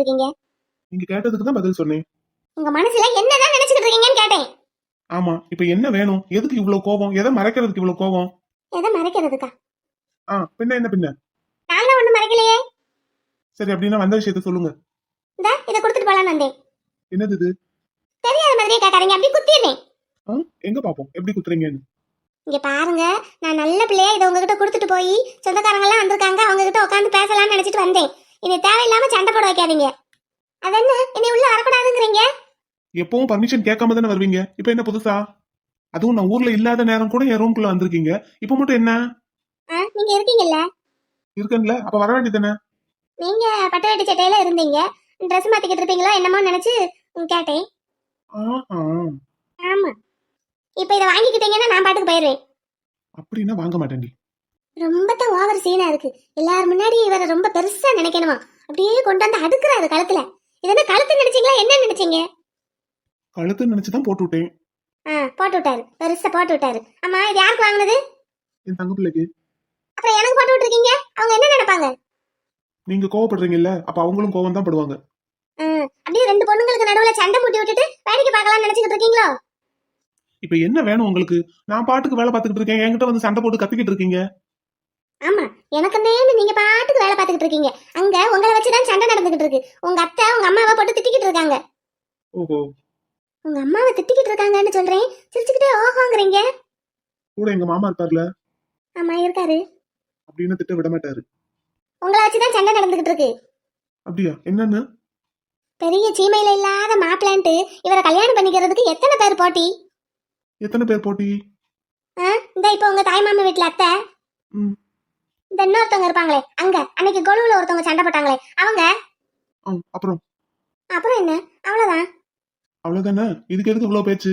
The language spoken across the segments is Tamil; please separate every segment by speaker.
Speaker 1: சொல்லிக்கிட்டு இருக்கீங்க?
Speaker 2: நீங்க கேட்டதுக்கு தான் பதில் சொன்னேன்.
Speaker 1: உங்க மனசுல என்னதான் நினைச்சுக்கிட்டு இருக்கீங்கன்னு கேட்டேன்.
Speaker 2: ஆமா இப்ப என்ன வேணும்? எதுக்கு இவ்வளவு கோபம்? எதை மறைக்கிறதுக்கு இவ்வளவு கோபம்?
Speaker 1: எதை மறைக்கிறதுக்கா?
Speaker 2: ஆ பின்ன என்ன பின்ன?
Speaker 1: நான் தான் ஒண்ணும் மறைக்கலையே.
Speaker 2: சரி அப்படின்னா வந்த விஷயத்த சொல்லுங்க.
Speaker 1: இந்த இதை கொடுத்துட்டு போலான்னு வந்தேன்.
Speaker 2: என்னது இது?
Speaker 1: தெரியாத மாதிரியே கேட்காதீங்க அப்படி குத்திடுறேன்
Speaker 2: ஆ, எங்க பாப்போம்? எப்படி குத்துறீங்கன்னு?
Speaker 1: இங்க பாருங்க நான் நல்ல பிள்ளையா இதை உங்ககிட்ட கொடுத்துட்டு போய் சொந்தக்காரங்க எல்லாம் வந்திருக்காங்க அவங்க கிட்ட உட்காந்து பேசலாம்னு நினைச்சிட்டு வந்தேன். இனி தேவையில்லாம சண்டை போட வைக்காதீங்க. அதென்ன இனி உள்ள வரக்கூடாதுங்கிறீங்க?
Speaker 2: எப்பவும் பர்மிஷன் கேட்காம தானே வருவீங்க? இப்ப என்ன புதுசா? அதுவும் நான் ஊர்ல இல்லாத நேரம் கூட என் ரூம்குள்ள வந்திருக்கீங்க. இப்ப மட்டும் என்ன?
Speaker 1: நீங்க இருக்கீங்கல்ல?
Speaker 2: இருக்கேன்ல. அப்ப வர வேண்டியதானே
Speaker 1: நீங்க பட்டு வேட்டி சட்டையில இருந்தீங்க. ட்ரெஸ் மாத்திக்கிட்டு இருப்பீங்களோ என்னமோ நினைச்சு கேட்டேன். ஆமா. இப்ப இதை வாங்கிக்கிட்டீங்கன்னா நான் பாட்டுக்கு போயிடுவேன்.
Speaker 2: அப்படின்னா வாங்க மாட்டேன்டி.
Speaker 1: ரொம்ப தான் ஓவர் சீனா இருக்கு. எல்லாரும் முன்னாடி இவரை ரொம்ப பெருசா நினைக்கணுமா? அப்படியே கொண்டு வந்து அடுக்குறாரு கழுத்துல. இது என்ன கழுத்து நினைச்சீங்களா? என்ன நினைச்சீங்க?
Speaker 2: கழுத்து நினைச்சுதான் போட்டு விட்டேன்.
Speaker 1: ஆ போட்டு விட்டாரு. பெருசா போட்டு விட்டாரு. ஆமா இது யாருக்கு வாங்கினது?
Speaker 2: என் தங்க பிள்ளைக்கு
Speaker 1: அப்புறம் எனக்கு போட்டு விட்டுருக்கீங்க? அவங்க என்ன நினைப்பாங்க?
Speaker 2: நீங்க கோவப்படுறீங்கல்ல அப்ப அவங்களும் கோவம் தான் படுவாங்க
Speaker 1: அப்படியே ரெண்டு பொண்ணுங்களுக்கு நடுவுல சண்டை மூட்டி விட்டுட்டு வேடிக்கை பார்க்கலாம்னு நினைச்சுக்கிட்டு இருக்கீங்களோ?
Speaker 2: இப்ப என்ன வேணும் உங்களுக்கு? நான் பாட்டுக்கு வேலை பார்த்துக்கிட்டு இருக்கேன். என்கிட்ட வந்து சண்டை போட்டு கத்திக்கிட்டு இருக்கீங்க.
Speaker 1: ஆமா எனக்கு நேன்னு நீங்க பாட்டுக்கு வேலை பார்த்துக்கிட்டு இருக்கீங்க. அங்க உங்களை வச்சுதான் சண்டை நடந்துகிட்டு இருக்கு. உங்க அத்தை உங்க அம்மாவை போட்டு திட்டிக்கிட்டு இருக்காங்க.
Speaker 2: ஓஹோ.
Speaker 1: உங்க அம்மாவை திட்டிக்கிட்டு இருக்காங்கன்னு சொல்றேன். சிரிச்சுக்கிட்டே ஓஹோங்கிறீங்க.
Speaker 2: கூட எங்க மாமா இருப்பார்ல
Speaker 1: ஆமா இருக்காரு.
Speaker 2: அப்படின்னு திட்ட விட மாட்டாரு.
Speaker 1: உங்களை வச்சுதான் சண்டை நடந்துகிட்டு இருக்கு.
Speaker 2: அப்படியா? என்னன்னு?
Speaker 1: பெரிய சீமையில இல்லாத மாப்பிள்ளான்ட்டு இவரை கல்யாணம் பண்ணிக்கிறதுக்கு எத்தனை பேர் போட்டி?
Speaker 2: எத்தனை பேர் போட்டி?
Speaker 1: இந்த இப்ப உங்க தாய் மாமா வீட்டுல அத்தை.
Speaker 2: ம்.
Speaker 1: இந்த இன்னொருத்தவங்க இருப்பாங்களே அங்க. அன்னைக்கு கொழுவுல ஒருத்தவங்க சண்டை போட்டாங்களே அவங்க?
Speaker 2: அப்புறம்?
Speaker 1: அப்புறம் என்ன? அவ்வளவுதான்.
Speaker 2: அவ்வளவுதானே? இதுக்கு எதுக்கு இவ்வளவு பேச்சு?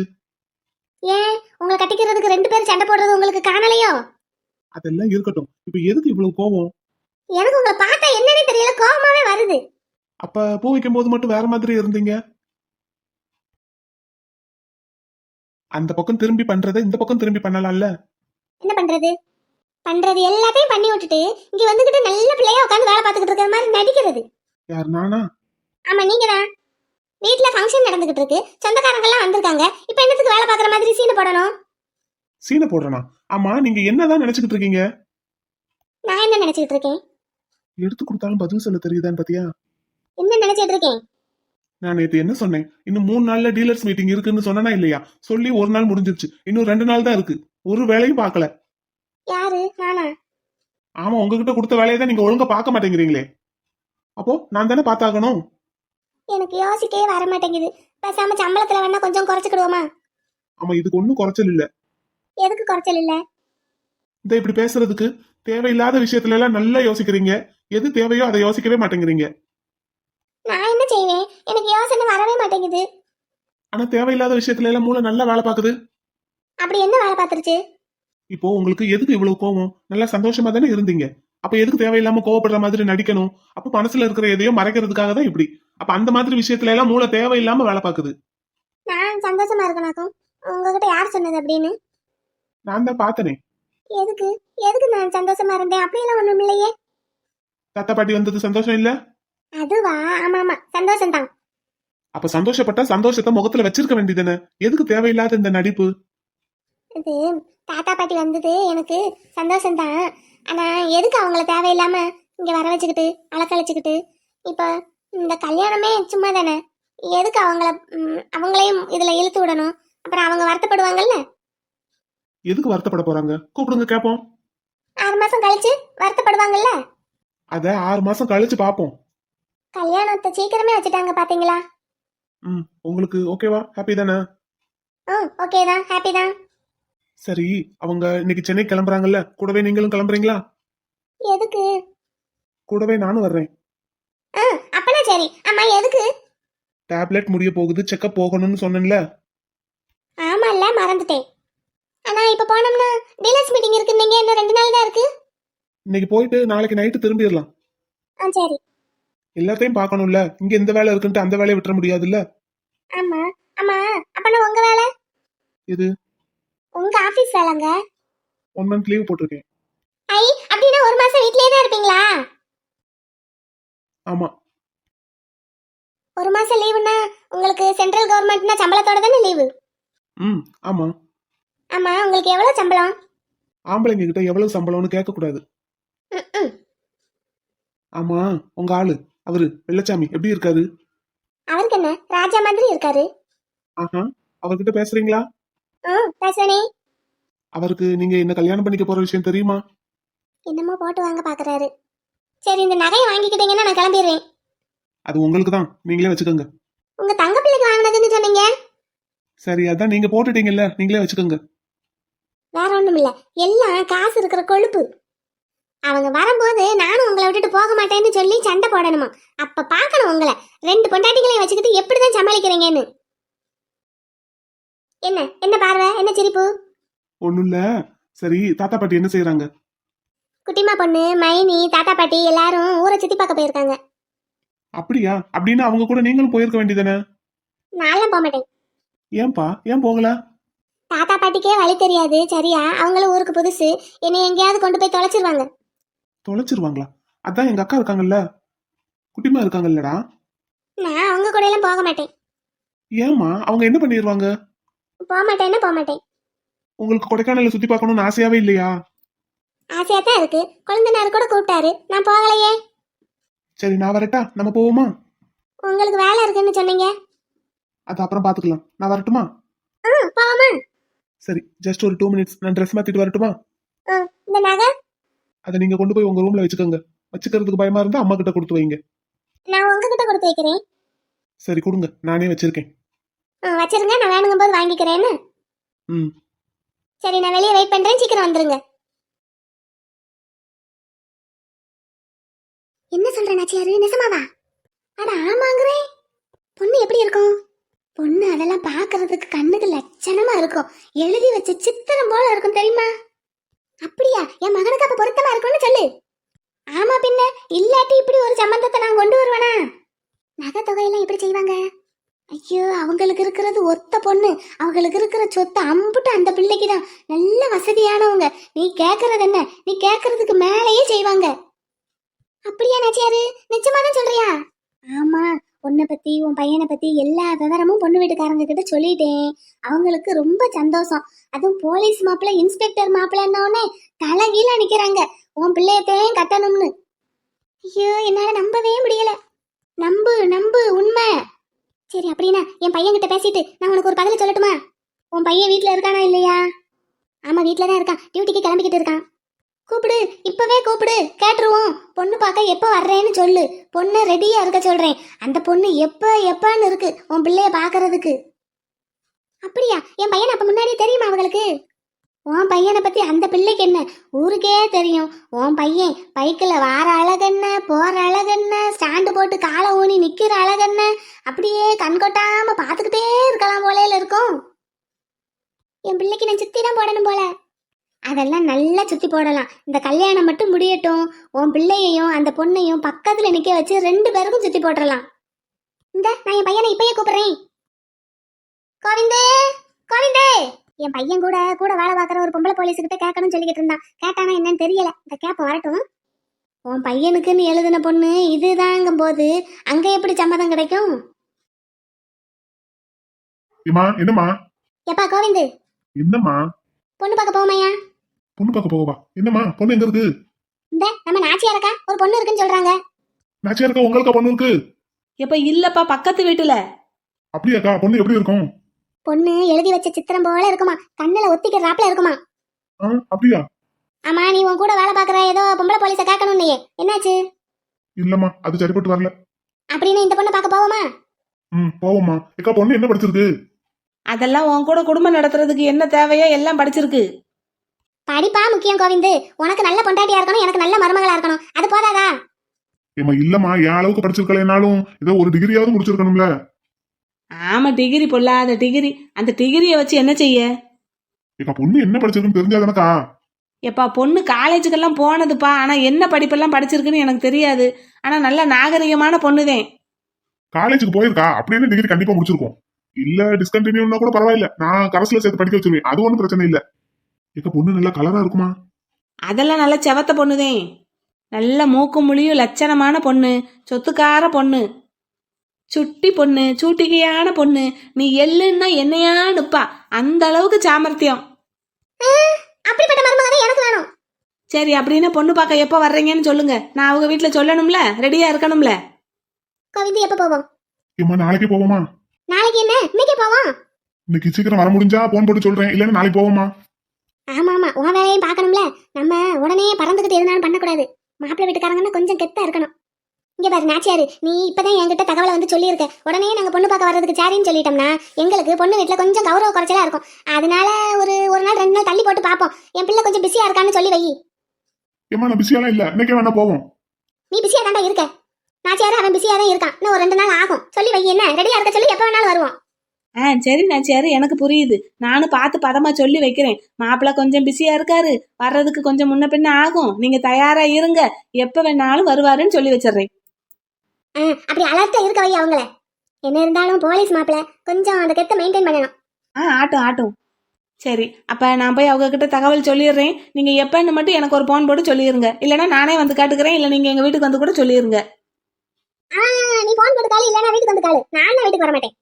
Speaker 1: ஏன்? உங்களை கட்டிக்கிறதுக்கு ரெண்டு பேரும் சண்டை போடுறது உங்களுக்கு காணலையோ?
Speaker 2: அதெல்லாம் இருக்கட்டும். இப்ப எதுக்கு இவ்வளவு கோவம்?
Speaker 1: எனக்கு உங்களை பார்த்தா என்னன்னே தெரியல கோபமாவே வருது.
Speaker 2: அப்ப பூ வைக்கும் போது மட்டும் வேற மாதிரி இருந்தீங்க? அந்த பக்கம் திரும்பி பண்றதை இந்த பக்கம் திரும்பி பண்ணலாம்ல?
Speaker 1: என்ன பண்றது? பண்றது எல்லாத்தையும் பண்ணி விட்டுட்டு இங்க வந்துகிட்டு நல்ல பிள்ளையா உட்காந்து வேலை பார்த்துக்கிட்டு இருக்கிற மாதிரி நடிக்கிறது.
Speaker 2: யார் நானா?
Speaker 1: ஆமா நீங்க தான் வீட்டுல ஃபங்க்ஷன் நடந்துகிட்டு இருக்கு. சொந்தக்காரங்க எல்லாம் வந்திருக்காங்க. இப்ப என்னத்துக்கு வேலை பார்க்குற மாதிரி சீனை போடணும்?
Speaker 2: சீனை போடுறனா? ஆமா நீங்க என்னதான் நினைச்சுக்கிட்டு இருக்கீங்க?
Speaker 1: நான் என்ன நினைச்சிட்டு இருக்கேன்?
Speaker 2: எடுத்து கொடுத்தாலும் பதில் சொல்ல தெரியுதான்னு பாத்தியா?
Speaker 1: என்ன நினைச்சிட்டு இருக்கேன்?
Speaker 2: நான் நேத்து என்ன சொன்னேன்? இன்னும் மூணு நாள்ல டீலர்ஸ் மீட்டிங் இருக்குன்னு சொன்னனா இல்லையா? சொல்லி ஒரு நாள் முடிஞ்சிருச்சு. இன்னும் ரெண்டு நாள் தான் இருக்கு. ஒரு வேலையும் பார்க்கல.
Speaker 1: யாரு? நானா?
Speaker 2: ஆமா உங்ககிட்ட கொடுத்த வேலையை தான் நீங்க ஒழுங்கா பார்க்க மாட்டேங்கிறீங்களே. அப்போ நான் தானே பார்த்தாகணும்?
Speaker 1: எனக்கு யோசிக்கவே வர மாட்டேங்குது. பேசாம சம்பளத்துல வேணா கொஞ்சம் குறைச்சிக்கிடுவோமா?
Speaker 2: ஆமா இதுக்கு ஒன்றும் குறைச்சல் இல்ல.
Speaker 1: எதுக்கு குறைச்சல் இல்ல?
Speaker 2: இந்த இப்படி பேசுறதுக்கு தேவையில்லாத விஷயத்துல எல்லாம் நல்லா யோசிக்கிறீங்க. எது தேவையோ அதை யோசிக்கவே மாட்டேங்கிறீங்க.
Speaker 1: நான் என்ன செய்வேன்? எனக்கு யோசனை வரவே மாட்டேங்குது.
Speaker 2: ஆனா தேவையில்லாத விஷயத்துல எல்லாம் மூளை நல்லா வேலை பார்க்குது.
Speaker 1: அப்படி என்ன வேலை பார்த்துருச்சு?
Speaker 2: இப்போ உங்களுக்கு எதுக்கு இவ்வளவு கோவம்? நல்லா சந்தோஷமா தானே இருந்தீங்க. அப்ப எதுக்கு தேவையில்லாம கோவப்படுற மாதிரி நடிக்கணும்? அப்ப மனசுல இருக்கிற எதையோ மறைக்கிறதுக்காக தான் இப்படி. அப்ப அந்த மாதிரி விஷயத்துல எல்லாம் மூளை தேவையில்லாம வேலை பார்க்குது.
Speaker 1: நான் சந்தோஷமா இருக்கணாக்கும் உங்ககிட்ட யார் சொன்னது அப்படின்னு?
Speaker 2: நான் தான் பார்த்தனே.
Speaker 1: எதுக்கு? எதுக்கு நான் சந்தோஷமா இருந்தேன்? அப்படியெல்லாம் ஒண்ணும் இல்லையே.
Speaker 2: தாத்தா பாட்டி வந்தது சந்தோஷம் இல்ல?
Speaker 1: அதுவா? ஆமா ஆமா. சந்தோஷம் தான்.
Speaker 2: அப்ப சந்தோஷப்பட்டா சந்தோஷத்தை முகத்துல வச்சிருக்க வேண்டியதுதானே எதுக்கு தேவையில்லாத இந்த நடிப்பு?
Speaker 1: தாத்தா பாட்டி வந்தது எனக்கு சந்தோஷம் தான் ஆனா எதுக்கு அவங்கள தேவையில்லாம இங்க வர வச்சுக்கிட்டு அலக்கழிச்சுக்கிட்டு இப்ப இந்த கல்யாணமே சும்மா தானே எதுக்கு அவங்கள ம், அவங்களையும் இதுல இழுத்து விடணும்? அப்புறம் அவங்க வருத்தப்படுவாங்கல்ல?
Speaker 2: எதுக்கு வருத்தப்பட போறாங்க? கூப்பிடுங்க கேப்போம்.
Speaker 1: ஆறு மாசம் கழிச்சு வருத்தப்படுவாங்கல்ல?
Speaker 2: அத ஆறு மாசம் கழிச்சு பாப்போம்.
Speaker 1: கல்யாணத்தை சீக்கிரமே வச்சுட்டாங்க பாத்தீங்களா?
Speaker 2: ம் உங்களுக்கு ஓகேவா? ஹாப்பி தானே?
Speaker 1: ம் ஓகே தான் ஹாப்பி தான்.
Speaker 2: சரி அவங்க இன்னைக்கு சென்னை கிளம்புறாங்கல்ல கூடவே நீங்களும் கிளம்புறீங்களா?
Speaker 1: எதுக்கு?
Speaker 2: கூடவே நானும் வர்றேன்.
Speaker 1: அப்பனா சரி. ஆமா எதுக்கு?
Speaker 2: டேப்லெட் முடிய போகுது செக்கப் போகணும்னு சொன்னேன்ல.
Speaker 1: ஆமால்ல மறந்துட்டேன். ஆனா இப்ப போனோம்னா டீலர்ஸ் மீட்டிங் இருக்கு நீங்க இன்னும் ரெண்டு நாள் தான் இருக்கு?
Speaker 2: இன்னைக்கு போயிட்டு நாளைக்கு நைட்டு திரும்பிடலாம்.
Speaker 1: ஆ சரி.
Speaker 2: எல்லாத்தையும் பார்க்கணும்ல. இங்க எந்த வேலை இருக்குன்ட்டு அந்த வேலையை விட்டுற முடியாதுல்ல?
Speaker 1: ஆமா. ஆமா அப்பனா உங்க வேலை?
Speaker 2: இது
Speaker 1: உங்க ஆபீஸ் வேலைங்க?
Speaker 2: ஒன் மந்த் லீவ் போட்டிருக்கேன்.
Speaker 1: ஐ அப்படின்னா ஒரு மாசம் வீட்லயே தான் இருப்பீங்களா?
Speaker 2: ஆமா.
Speaker 1: ஒரு மாசம் லீவுன்னா உங்களுக்கு சென்ட்ரல் கவர்மெண்ட்னா சம்பளத்தோட தானே லீவு
Speaker 2: ம் ஆமா.
Speaker 1: ஆமா உங்களுக்கு எவ்வளவு சம்பளம்?
Speaker 2: ஆம்பளைங்க கிட்ட எவ்வளவு சம்பளம்னு கேட்க கூடாது
Speaker 1: ம்ம்.
Speaker 2: ஆமா உங்க ஆளு அவரு வெள்ளச்சாமி எப்படி இருக்காரு?
Speaker 1: அவருக்கு என்ன ராஜா மாதிரி இருக்காரு?
Speaker 2: ஆஹா அவர்கிட்ட பேசுறீங்களா?
Speaker 1: ம் பேசுவனே
Speaker 2: அவருக்கு நீங்க என்ன கல்யாணம் பண்ணிக்க போற விஷயம் தெரியுமா?
Speaker 1: என்னமோ போட்டு வாங்க பாக்குறாரு. சரி இந்த நகையை வாங்கிக்கிட்டீங்கன்னா நான் கிளம்பிடுவேன்
Speaker 2: அது உங்களுக்கு தான். நீங்களே வச்சுக்கோங்க.
Speaker 1: உங்க தங்க பிள்ளைக்கு வாங்கினதுன்னு சொன்னீங்க?
Speaker 2: சரி அதான் நீங்க போட்டுட்டீங்கல்ல. நீங்களே வச்சுக்கோங்க.
Speaker 1: வேற ஒண்ணும் இல்ல. எல்லாம் காசு இருக்கிற கொழுப்பு. அவங்க வரும்போது நானும் உங்களை விட்டுட்டு போக மாட்டேன்னு சொல்லி சண்டை போடணுமா? அப்ப பார்க்கணும் உங்களை. ரெண்டு பொண்டாட்டிகளையும் வச்சுக்கிட்டு எப்படிதான் சமாளிக்கிறீங்கன்னு. என்ன? என்ன பார்வை? என்ன சிரிப்பு?
Speaker 2: ஒண்ணும் இல்ல சரி தாத்தா பாட்டி என்ன செய்யறாங்க
Speaker 1: குட்டிமா பொண்ணு மைனி தாத்தா பாட்டி எல்லாரும் ஊரை சுத்தி பார்க்க போயிருக்காங்க.
Speaker 2: அப்படியா? அப்படின்னு அவங்க கூட நீங்களும் போயிருக்க வேண்டியதானே
Speaker 1: நான்லாம் போக மாட்டேன்.
Speaker 2: ஏன்பா? ஏன் போகல?
Speaker 1: தாத்தா பாட்டிக்கே வழி தெரியாது சரியா? அவங்களும் ஊருக்கு புதுசு. என்னை எங்கேயாவது கொண்டு போய் தொலைச்சிருவாங்க.
Speaker 2: தொலைச்சிருவாங்களா? அதான் எங்க அக்கா இருக்காங்கல்ல. குட்டிமா இருக்காங்கல்லடா.
Speaker 1: நான் அவங்க கூட எல்லாம் போக மாட்டேன்.
Speaker 2: ஏமா அவங்க என்ன பண்ணிடுவாங்க
Speaker 1: போக மாட்டேன்னா போக மாட்டேன்
Speaker 2: உங்களுக்கு கொடைக்கானல சுத்தி பார்க்கணும்னு ஆசையாவே இல்லையா?
Speaker 1: ஆசையா தான் இருக்கு. குழந்தைனாரு கூட கூப்பிட்டாரு. நான் போகலையே.
Speaker 2: சரி நான் வரட்டா? நம்ம போவோமா?
Speaker 1: உங்களுக்கு வேலை இருக்குன்னு சொன்னீங்க.
Speaker 2: அது அப்புறம் பாத்துக்கலாம். நான் வரட்டுமா?
Speaker 1: ம் போவோமா?
Speaker 2: சரி ஜஸ்ட் ஒரு டூ மினிட்ஸ் நான் ட்ரெஸ் மாத்திட்டு வரட்டுமா?
Speaker 1: ம் இந்த நகை?
Speaker 2: அதை நீங்க கொண்டு போய் உங்க ரூம்ல வச்சுக்கோங்க. வச்சுக்கிறதுக்கு பயமா இருந்தா அம்மா கிட்ட கொடுத்து வைங்க.
Speaker 1: நான் உங்ககிட்ட கொடுத்து வைக்கிறேன்.
Speaker 2: சரி கொடுங்க. நானே வச்சிருக்கேன்.
Speaker 1: வச்சிருங்க நான் வேணுங்கும் போது வாங்கிக்கிறேன்னு.
Speaker 2: ம்.
Speaker 1: சரி நான் வெளியே வெயிட் பண்றேன் சீக்கிரம் வந்துருங்க. என்ன சொல்ற நாச்சியாரு நெசமாவா அட ஆமாங்கிறேன் பொண்ணு எப்படி இருக்கும்? பொண்ணு அதெல்லாம் பார்க்கிறதுக்கு கண்ணுக்கு லட்சணமா இருக்கும். எழுதி வச்ச சித்திரம் போல இருக்கும் தெரியுமா? அப்படியா? என் மகனுக்கு அப்ப பொருத்தமா இருக்கும்னு சொல்லு. ஆமா பின்ன இல்லாட்டி இப்படி ஒரு சம்பந்தத்தை நான் கொண்டு வருவேனா? நகை தொகையெல்லாம் எப்படி செய்வாங்க? ஐயோ அவங்களுக்கு இருக்கிறது ஒத்த பொண்ணு. அவங்களுக்கு இருக்கிற சொத்து அம்புட்டு அந்த பிள்ளைக்கு தான் நல்ல வசதியானவங்க. நீ கேக்குறது என்ன? நீ கேக்குறதுக்கு மேலேயே செய்வாங்க. அப்படியா நச்சியாரு? நிச்சயமா தான் சொல்றியா? ஆமா உன்னை பத்தி உன் பையனை பத்தி எல்லா விவரமும் பொண்ணு வீட்டுக்காரங்க கிட்ட சொல்லிட்டேன். அவங்களுக்கு ரொம்ப சந்தோஷம். அதுவும் போலீஸ் மாப்பிள்ள இன்ஸ்பெக்டர் மாப்பிள்ளன்னோடனே தலைகீழ நிக்கிறாங்க. உன் பிள்ளையத்தையும் கட்டணும்னு. ஐயோ என்னால நம்பவே முடியல. நம்பு நம்பு உண்மை. சரி அப்படின்னா என் பையன்கிட்ட பேசிட்டு நான் உனக்கு ஒரு பதில் சொல்லட்டுமா? உன் பையன் வீட்டில் இருக்கானா இல்லையா? ஆமாம் வீட்டில் தான் இருக்கான். டியூட்டிக்கு கிளம்பிக்கிட்டு இருக்கான். கூப்பிடு இப்பவே கூப்பிடு. கேட்டுருவோம். பொண்ணு பார்க்க எப்போ வர்றேன்னு சொல்லு. பொண்ணு ரெடியாக இருக்க சொல்கிறேன் அந்த பொண்ணு எப்போ எப்பான்னு இருக்கு. உன் பிள்ளைய பார்க்கறதுக்கு. அப்படியா? என் பையன் அப்போ முன்னாடியே தெரியுமா அவங்களுக்கு? உன் பையனை பத்தி அந்த பிள்ளைக்கு என்ன? ஊருக்கே தெரியும். உன் பையன் பைக்கில் வார அழகென்ன போற அழகென்ன ஸ்டாண்டு போட்டு காலை ஊனி நிக்கிற அழகென்ன? அப்படியே கண் கொட்டாம பாத்துக்கிட்டே இருக்கலாம் போலேல இருக்கும். என் பிள்ளைக்கு நான் சுத்தி தான் போடணும் போல. அதெல்லாம் நல்லா சுத்தி போடலாம். இந்த கல்யாணம் மட்டும் முடியட்டும். உன் பிள்ளையையும் அந்த பொண்ணையும் பக்கத்துல நிக்க வச்சு ரெண்டு பேருக்கும் சுத்தி போட்டுடலாம் இந்த நான் என் பையனை இப்பயே கூப்பிடுறேன். கோவிந்தே! கோவிந்தே! என் பையன் கூட கூட வேலை பார்க்குற ஒரு பொம்பளை போலீஸ் கிட்ட கேட்கணும்னு சொல்லிக்கிட்டு இருந்தான். கேட்டானா என்னன்னு தெரியல. இந்த கேப்ப வரட்டும். உன் பையனுக்குன்னு எழுதின பொண்ணு இதுதாங்கும் போது அங்க எப்படி சம்மதம் கிடைக்கும்?
Speaker 2: ஏமா என்னம்மா?
Speaker 1: எப்பா கோவிந்து?
Speaker 2: என்னம்மா?
Speaker 1: பொண்ணு பார்க்க போமையா
Speaker 2: பொண்ணு பார்க்க போவா என்னம்மா பொண்ணு எங்க இருக்கு?
Speaker 1: இந்த நம்ம நாச்சியாரக்கா? ஒரு பொண்ணு இருக்குன்னு சொல்றாங்க.
Speaker 2: நாச்சியா இருக்கா உங்களுக்கு பொண்ணு இருக்கு?
Speaker 3: எப்ப இல்லப்பா பக்கத்து வீட்டுல.
Speaker 2: அப்படியாக்கா பொண்ணு எப்படி இருக்கும்?
Speaker 1: பொண்ணு எழுதி வச்ச சித்திரம் போல இருக்குமா? கண்ணுல ஒத்திக்கிறாப்ல இருக்குமா?
Speaker 2: ஆ அப்படியா?
Speaker 1: ஆமா நீ உன் கூட வேலை பார்க்குற ஏதோ பொம்பளை போலீஸை கேட்கணும் நீ என்னாச்சு?
Speaker 2: இல்லம்மா அது சரிப்பட்டு வரல.
Speaker 1: அப்படின்னு இந்த பொண்ணை பார்க்க போவோமா?
Speaker 2: ம் போவோம்மா. ஏக்கா பொண்ணு என்ன படிச்சிருக்கு?
Speaker 3: அதெல்லாம் உன் கூட குடும்பம் நடத்துறதுக்கு என்ன தேவையோ எல்லாம் படிச்சிருக்கு.
Speaker 1: படிப்பா முக்கியம் கோவிந்து. உனக்கு நல்ல பொண்டாட்டியா இருக்கணும் எனக்கு நல்ல மருமகளா இருக்கணும். அது போதாதா?
Speaker 2: ஏமா இல்லம்மா என் அளவுக்கு படிச்சிருக்கலைனாலும் ஏதோ ஒரு டிகிரியாவது முடிச்சிருக்கணும்ல.
Speaker 3: ஆமா டிகிரி பொல்லாத டிகிரி. அந்த டிகிரியை வச்சு என்ன செய்ய?
Speaker 2: ஏக்கா பொண்ணு என்ன படிச்சிருக்குன்னு தெரிஞ்சாதானக்கா?
Speaker 3: எப்பா பொண்ணு காலேஜுக்கெல்லாம் போனதுப்பா. ஆனா என்ன படிப்பெல்லாம் படிச்சிருக்குன்னு எனக்கு தெரியாது. ஆனா நல்ல நாகரிகமான பொண்ணுதேன்.
Speaker 2: காலேஜுக்கு போயிருக்கா? அப்படின்னு டிகிரி கண்டிப்பா முடிச்சிருக்கோம். இல்ல டிஸ்கண்டினியூனா கூட பரவாயில்ல. நான் கரஸ்ல சேர்த்து படிக்க வச்சிருவேன். அது ஒண்ணும் பிரச்சனை இல்ல. எங்க பொண்ணு நல்லா கலரா இருக்குமா?
Speaker 3: அதெல்லாம் நல்ல செவத்த பொண்ணுதே நல்ல மூக்கு முழியும் லட்சணமான பொண்ணு. சொத்துக்கார பொண்ணு. சுட்டி பொண்ணு சூட்டிகையான பொண்ணு. நீ எள்ளுன்னா என்னையா நிப்பா? அந்த அளவுக்கு சாமர்த்தியம்.
Speaker 1: அப்படிப்பட்ட மருமக தான் எனக்கு வேணும்.
Speaker 3: சரி அப்படின்னா பொண்ணு பார்க்க எப்போ வர்றீங்கன்னு சொல்லுங்க. நான் அவங்க வீட்டில் சொல்லணும்ல? ரெடியா இருக்கணும்ல?
Speaker 1: கோவிந்தி எப்ப போவோம்?
Speaker 2: ஏம்மா நாளைக்கு போவோமா?
Speaker 1: நாளைக்கு என்ன? இன்னைக்கே போவோம்?
Speaker 2: இன்னைக்கு சீக்கிரம் வர முடிஞ்சா போன் போட்டு சொல்றேன். இல்லன்னா நாளைக்கு போவோமா?
Speaker 1: ஆமா ஆமா உன் வேலையும் பார்க்கணும்ல. நம்ம உடனே பறந்துகிட்டு எதுனாலும் பண்ணக்கூடாது. மாப்பிள்ளை வீட்டுக்காரங்கன்னா கொஞ்சம் கெத்தா இருக்கணும். இங்க பாரு நாச்சியாரு நீ இப்பதான் என்கிட்ட தகவலை வந்து சொல்லியிருக்க. உடனே நாங்க பொண்ணு பார்க்க வர்றதுக்கு சரின்னு சொல்லிட்டோம்னா எங்களுக்கு பொண்ணு வீட்டுல கொஞ்சம் கௌரவ குறைச்சலா இருக்கும். அதனால ஒரு ஒரு நாள் ரெண்டு நாள் தள்ளி போட்டு பார்ப்போம். என் பிள்ளை கொஞ்சம் பிஸியா இருக்கான்னு சொல்லி வை.
Speaker 2: ஏம்மா நான் பிஸியெல்லாம் இல்ல. இன்னைக்கே வேணா போவோம்.
Speaker 1: நீ பிஸியா தாண்டா இருக்க. நாச்சியாரு அவன் பிஸியா தான் இருக்கான். இன்னும் ஒரு ரெண்டு நாள் ஆகும். சொல்லி வை என்ன? ரெடியா இருக்க சொல்லி எப்ப வேணாலும் வருவோம்.
Speaker 3: ஆ சரி நாச்சியாரு எனக்கு புரியுது. நானும் பார்த்து பதமா சொல்லி வைக்கிறேன். மாப்பிள்ளை கொஞ்சம் பிஸியா இருக்காரு. வர்றதுக்கு கொஞ்சம் முன்ன பின்ன ஆகும். நீங்க தயாரா இருங்க. எப்ப வேணாலும் வருவாருன்னு சொல்லி வச்சிடுறேன்.
Speaker 1: அப்படி அலர்ட்டா இருக்க வை அவங்கள. என்ன இருந்தாலும் போலீஸ் மாப்பிள்ள கொஞ்சம் அந்த கெத்த மெயின்டைன் பண்ணணும்.
Speaker 3: ஆ ஆட்டும் ஆட்டும். சரி அப்ப நான் போய் அவங்க கிட்ட தகவல் சொல்லிடுறேன். நீங்க எப்பன்னு மட்டும் எனக்கு ஒரு போன் போட்டு சொல்லிருங்க. இல்லைன்னா நானே வந்து காட்டுக்கிறேன் இல்ல நீங்க எங்க வீட்டுக்கு வந்து கூட சொல்லிருங்க.
Speaker 1: ஆ, நீ போன் போட்டு காலு வீட்டுக்கு வந்து காலு. நான் வீட்டுக்கு வர மாட்டேன்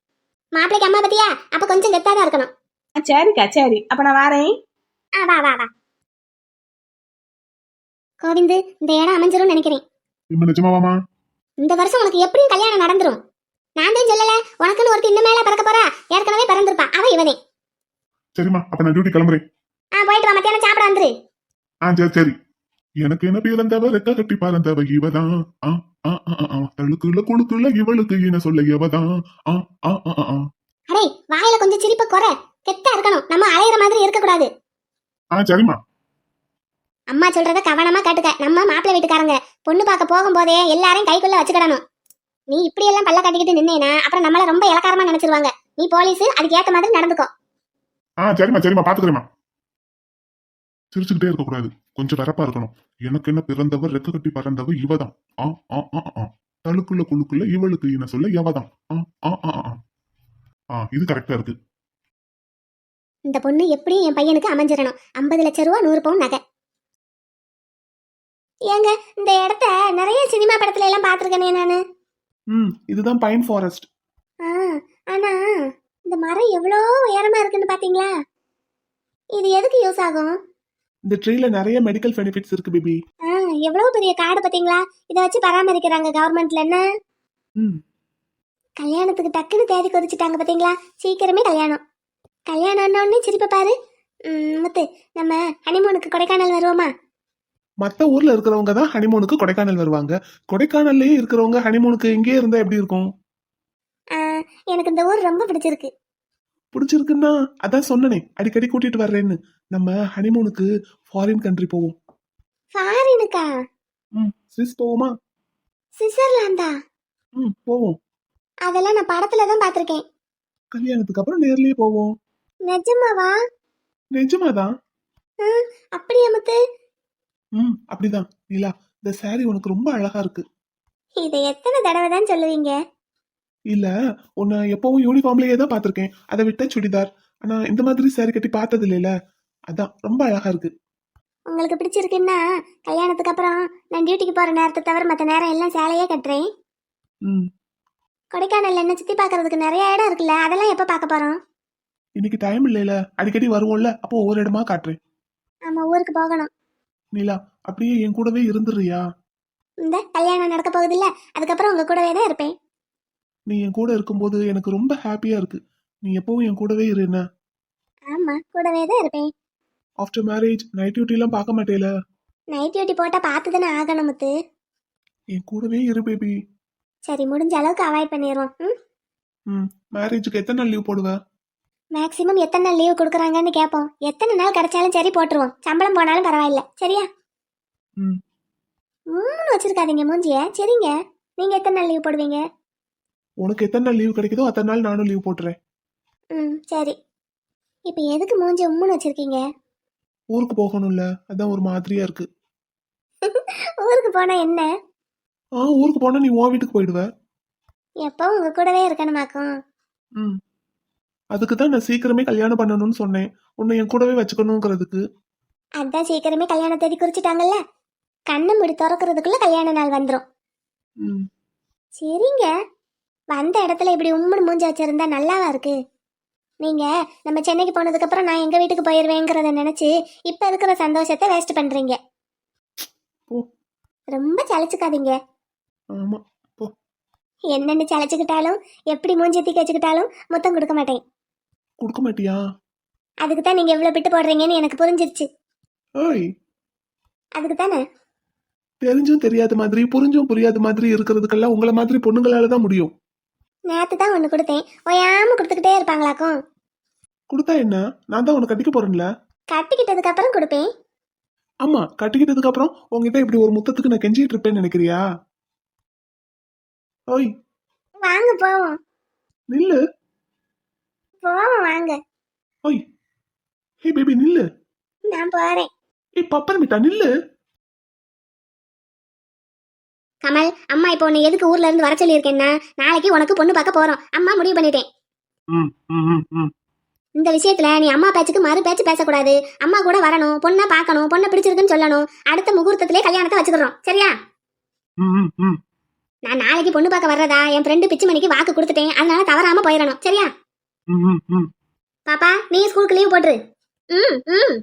Speaker 1: மாப்பிளைக்கு அம்மா பத்தியா? அப்ப கொஞ்சம் கெத்தா தான் இருக்கணும்.
Speaker 3: சரிக்கா சரி. அப்ப நான் வரேன்.
Speaker 1: ஆ வா வா வா. கோவிந்து இந்த இடம் அமைஞ்சிரும் நினைக்கிறேன்.
Speaker 2: இம்மா நிஜமாவாமா
Speaker 1: இந்த வருஷம் உனக்கு எப்படியும் கல்யாணம் நடந்துரும். நான் தான் சொல்லல உனக்குன்னு ஒருத்தி இன்னும் மேல பிறக்க போறா ஏற்கனவே பிறந்திருப்பா. அவ இவனே.
Speaker 2: சரிம்மா அப்ப நான் டியூட்டி கிளம்புறேன்.
Speaker 1: ஆ போயிட்டு வா மத்தியானம் சாப்பிட வந்துரு.
Speaker 2: ஆ சரி சரி. எனக்கு என்ன பிறந்தவ ரெக்க கட்டி பறந்தவ இவதான். ஆ ஆ ஆ ஆ, தழுக்குள்ள குழுக்குள்ள இவளுக்கு என்ன சொல்ல இவதான் ஆ ஆ ஆ ஆ, ஆ.
Speaker 1: அடே வாயில கொஞ்சம் சிரிப்ப குறை. கெத்தா இருக்கணும். நம்ம அலையிற மாதிரி இருக்க கூடாது
Speaker 2: ஆ சரிம்மா.
Speaker 1: அம்மா சொல்றத கவனமா கேட்டுக்க நம்ம மாப்பிள்ளை வீட்டுக்காரங்க. பொண்ணு பார்க்க போகும்போதே எல்லாரையும் கைக்குள்ள வச்சுக்கிடணும். நீ இப்படி எல்லாம் பல்ல கட்டிக்கிட்டு நின்னேனா அப்புறம் நம்மள ரொம்ப இலக்காரமா நினைச்சிருவாங்க. நீ போலீஸ் அதுக்கு ஏத்த மாதிரி நடந்துக்கோ.
Speaker 2: ஆ சரிம்மா சரிம்மா பாத்துக்கிறேம்மா. சிரிச்சுக்கிட்டே இருக்க கூடாது கொஞ்சம் வரப்பா இருக்கணும். எனக்கு என்ன பிறந்தவ ரெக்க கட்டி பறந்தவ இவதான். ஆ ஆ ஆ ஆ, தழுக்குள்ள குழுக்குள்ள இவளுக்கு என்ன சொல்ல இவதான் ஆ ஆ ஆ ஆ, ஆ. ஆ இது கரெக்டா இருக்கு.
Speaker 1: இந்த பொண்ணு எப்படியும் என் பையனுக்கு அமைஞ்சிடணும். ஐம்பது லட்சம் ரூபா நூறு பவுன் நகை. ஏங்க இந்த இடத்த நிறைய சினிமா படத்துல எல்லாம் பார்த்துருக்கேனே நானு.
Speaker 2: ம் இதுதான் பைன் ஃபாரஸ்ட்
Speaker 1: ஆ ஆனா இந்த மரம் எவ்வளோ உயரமா இருக்குன்னு பாத்தீங்களா? இது எதுக்கு யூஸ் ஆகும்?
Speaker 2: இந்த ட்ரீல நிறைய மெடிக்கல் பெனிஃபிட்ஸ் இருக்கு பேபி
Speaker 1: ஆ எவ்வளவு பெரிய காடு பாத்தீங்களா? இதை வச்சு பராமரிக்கிறாங்க கவர்மெண்ட்ல என்ன?
Speaker 2: ம்.
Speaker 1: கல்யாணத்துக்கு டக்குன்னு தேதி கொதிச்சுட்டாங்க பாத்தீங்களா? சீக்கிரமே கல்யாணம். கல்யாணம் உடனே சிரிப்பை பாரு. ம், முத்து நம்ம ஹனிமூனுக்கு கொடைக்கானல் வருவோமா?
Speaker 2: மத்த ஊர்ல இருக்கிறவங்க தான் ஹனிமூனுக்கு கொடைக்கானல் வருவாங்க. கொடைக்கானல்லயே இருக்கிறவங்க ஹனிமூனுக்கு இங்கேயே இருந்தா எப்படி இருக்கும்?
Speaker 1: எனக்கு இந்த ஊர் ரொம்ப பிடிச்சிருக்கு.
Speaker 2: பிடிச்சிருக்குன்னா அதான் சொன்னனே அடிக்கடி கூட்டிட்டு வர்றேன்னு. நம்ம ஹனிமூனுக்கு ஃபாரின் கண்ட்ரி போவோம்.
Speaker 1: ஃபாரினுக்கா
Speaker 2: ம் ஸ்விஸ் போவோமா?
Speaker 1: சுவிட்சர்லாந்தா?
Speaker 2: ம் போவோம்.
Speaker 1: அதெல்லாம் நான் படத்துல தான் பார்த்திருக்கேன்.
Speaker 2: கல்யாணத்துக்கு அப்புறம் நேர்லயே போவோம்.
Speaker 1: நிஜமாவா?
Speaker 2: நிஜமாதான்.
Speaker 1: அப்படியா முத்து?
Speaker 2: ம் அப்படிதான். நீலா இந்த saree உனக்கு ரொம்ப அழகா இருக்கு.
Speaker 1: இதை எத்தனை தடவை தான் சொல்லுவீங்க?
Speaker 2: இல்ல உன்னை எப்பவும் யூனிஃபார்ம்லயே தான் பாத்திருக்கேன் அதை விட்ட சுடிதார். ஆனா இந்த மாதிரி saree கட்டி பார்த்தது இல்லைல. அதான் ரொம்ப அழகா இருக்கு.
Speaker 1: உங்களுக்கு பிடிச்சிருக்குன்னா கல்யாணத்துக்கு அப்புறம் நான் டியூட்டிக்கு போற நேரத்தை தவிர மற்ற நேரம் எல்லாம் சேலையே கட்டுறேன்.
Speaker 2: ம்.
Speaker 1: கொடைக்கானல்ல என்ன சுத்தி பார்க்கறதுக்கு நிறைய இடம் இருக்குல்ல அதெல்லாம் எப்போ பார்க்க போறோம்?
Speaker 2: இன்னைக்கு டைம் இல்லைல. அடிக்கடி வருவோம்ல அப்போ ஒவ்வொரு இடமா காட்டுறேன்.
Speaker 1: நம்ம ஊருக்கு போகணும்.
Speaker 2: நீலா அப்படியே என் கூடவே இருந்துடுறியா?
Speaker 1: இந்த கல்யாணம் நடக்க போகுது இல்ல அதுக்கப்புறம் உங்க கூடவே தான் இருப்பேன்.
Speaker 2: நீ என் கூட இருக்கும்போது எனக்கு ரொம்ப ஹாப்பியா இருக்கு. நீ எப்பவும் என் கூடவே இரு என்ன?
Speaker 1: ஆமா கூடவே தான் இருப்பேன்.
Speaker 2: ஆஃப்டர் மேரேஜ் நைட் டியூட்டி எல்லாம் பார்க்க மாட்டேல?
Speaker 1: நைட் டியூட்டி போட்டா பார்த்து தானே ஆகணும் முத்து.
Speaker 2: என் கூடவே இரு பேபி
Speaker 1: சரி முடிஞ்ச அளவுக்கு அவாய்ட் பண்ணிடுவோம் ம்?
Speaker 2: ம் மேரேஜுக்கு எத்தனை நாள் லீவ் போடுவ?
Speaker 1: மேக்ஸிமம் எத்தனை நாள் லீவு கொடுக்குறாங்கன்னு கேட்போம் எத்தனை நாள் கிடைச்சாலும் சரி போட்டுருவோம். சம்பளம் போனாலும் பரவாயில்ல. சரியா?
Speaker 2: ம்.
Speaker 1: மூணு வச்சிருக்காதீங்க மூஞ்சிய. சரிங்க. நீங்க எத்தனை நாள் லீவ் போடுவீங்க?
Speaker 2: உனக்கு எத்தனை நாள் லீவ் கிடைக்குதோ அத்தனை நாள் நானும் லீவ் போட்டுறேன்.
Speaker 1: ம் சரி. இப்போ எதுக்கு மூஞ்சி உம்முன்னு வச்சிருக்கீங்க?
Speaker 2: ஊருக்கு போகணும்ல. அதான் ஒரு மாதிரியா இருக்கு.
Speaker 1: ஊருக்கு போனா என்ன?
Speaker 2: ஆ ஊருக்கு போனா நீ உன் வீட்டுக்கு போயிடுவ.
Speaker 1: எப்போ உங்க கூடவே இருக்கணுமாக்கும்.
Speaker 2: ம். அதுக்கு தான் நான் சீக்கிரமே கல்யாணம் பண்ணணும்னு சொன்னேன். உன்னை என் கூடவே வச்சுக்கணுங்கிறதுக்கு.
Speaker 1: அதான் சீக்கிரமே கல்யாண தேதி குறிச்சிட்டாங்கல்ல? கண்ணு முடி திறக்கிறதுக்குள்ள கல்யாண நாள் வந்துடும்
Speaker 2: ம்,
Speaker 1: சரிங்க. வந்த இடத்துல இப்படி உம்முன்னு மூஞ்சி வச்சிருந்தா நல்லாவா இருக்கு? நீங்க நம்ம சென்னைக்கு போனதுக்கு அப்புறம் நான் எங்க வீட்டுக்கு போயிருவேங்கிறத நினைச்சு இப்ப இருக்கிற சந்தோஷத்தை வேஸ்ட் பண்றீங்க.
Speaker 2: போ.
Speaker 1: ரொம்ப சளைச்சுக்காதீங்க
Speaker 2: ஆமா
Speaker 1: என்னென்னு சளைச்சுக்கிட்டாலும் எப்படி மூஞ்சி தூக்கி வச்சுக்கிட்டாலும் முத்தம் கொடுக்க மாட்டேன்.
Speaker 2: கொடுக்க மாட்டியா?
Speaker 1: அதுக்கு தான் நீங்க எவ்வளவு பிட்டு போடுறீங்கன்னு எனக்கு புரிஞ்சிருச்சு.
Speaker 2: ஏய்.
Speaker 1: அதுக்கு தானே
Speaker 2: தெரிஞ்சும் தெரியாத மாதிரி புரிஞ்சும் புரியாத மாதிரி இருக்கிறதுக்கெல்லாம் உங்களை மாதிரி பொண்ணுங்களால தான் முடியும்.
Speaker 1: நேத்து தான் ஒன்று கொடுத்தேன். ஒயாம கொடுத்துக்கிட்டே இருப்பாங்களாக்கும்?
Speaker 2: கொடுத்தா என்ன? நான் தான் உன்னை கட்டிக்க போறேன்ல?
Speaker 1: கட்டிக்கிட்டதுக்கு அப்புறம் கொடுப்பேன்.
Speaker 2: ஆமா கட்டிக்கிட்டதுக்கு அப்புறம் உங்ககிட்ட இப்படி ஒரு முத்தத்துக்கு நான் கெஞ்சிட்டு இருப்பேன்னு நினைக்கிறியா? ஓய்.
Speaker 1: வாங்க போவோம்.
Speaker 2: நில்லு.
Speaker 1: போவோம் வாங்க.
Speaker 2: ஓய் ஹே பேபி நில்லு.
Speaker 1: நான் போறேன்.
Speaker 2: ஏய் பப்பர் மிட்டா நில்லு.
Speaker 1: கமல் அம்மா இப்போ உன்னை எதுக்கு ஊர்ல இருந்து வர சொல்லியிருக்கேன்னா நாளைக்கு உனக்கு பொண்ணு பார்க்க போறோம். அம்மா முடிவு பண்ணிட்டேன்.
Speaker 2: ம் ம் ம், ம்.
Speaker 1: இந்த விஷயத்துல நீ அம்மா பேச்சுக்கு மறு பேச்சு பேசக்கூடாது. அம்மா கூட வரணும் பொண்ணை பார்க்கணும் பொண்ணை பிடிச்சிருக்குன்னு சொல்லணும். அடுத்த முகூர்த்தத்திலே கல்யாணத்தை வச்சுக்கிறோம் சரியா?
Speaker 2: ம், ம் ம்.
Speaker 1: நான் நாளைக்கு பொண்ணு பார்க்க வர்றதா? என் ஃப்ரெண்டு பிச்சு மணிக்கு வாக்கு கொடுத்துட்டேன். அதனால தவறாம போயிடணும். சரியா? பாப்பா நீ ஸ்கூலுக்கு லீவ் போட்டுரு. ம் ம்.